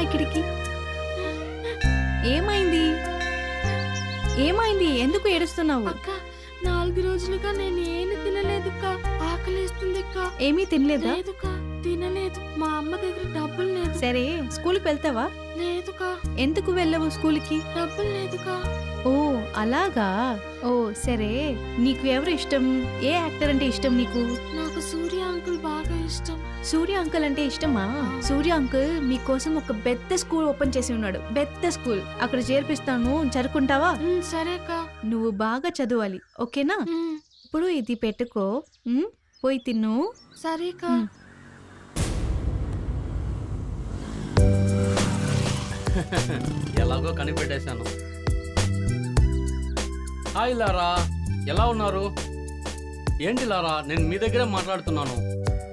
ఇక్కడికి ఏమైంది? ఏమైంది? ఎందుకు ఏడుస్తున్నావు? అక్క నాలుగు రోజులుగా నేను ఏమి తినలేదుక్క. ఆకలిస్తుందిక్క. ఏమీ తినలేదా? లేదుక తినలేదు మా అమ్మ దగ్గర డబ్బులు లేదు. సరే స్కూల్కి వెళ్తావా? లేదుక. ఎందుకు వెళ్ళవు స్కూల్కి? డబ్బులు లేదుక. ఓ అలాగా? ఓ సరే. నీకు ఎవరు ఇష్టం? ఏ యాక్టర్ అంటే ఇష్టం నీకు? నాకు సూర్య అంకుల్ బాగా ఇష్టం. సూర్య అంకుల్ అంటే ఇష్టమా? సూర్య అంకుల్ మీకోసం ఒక పెద్ద స్కూల్ ఓపెన్ చేసి ఉన్నాడు. పెద్ద స్కూల్. అక్కడ చేర్పిస్తాను. చదువుకుంటావా? సరేక. నువ్వు బాగా చదవాలి. ఓకేనా? ఇప్పుడు ఇది పెట్టుకో. పోయి తిన్ను. సరేక. ఎలాగో కనిపెట్టేశాను. హాయ్ లారా ఎలా ఉన్నారు? ఏంటి లారా నేను మీ దగ్గరే మాట్లాడుతున్నాను.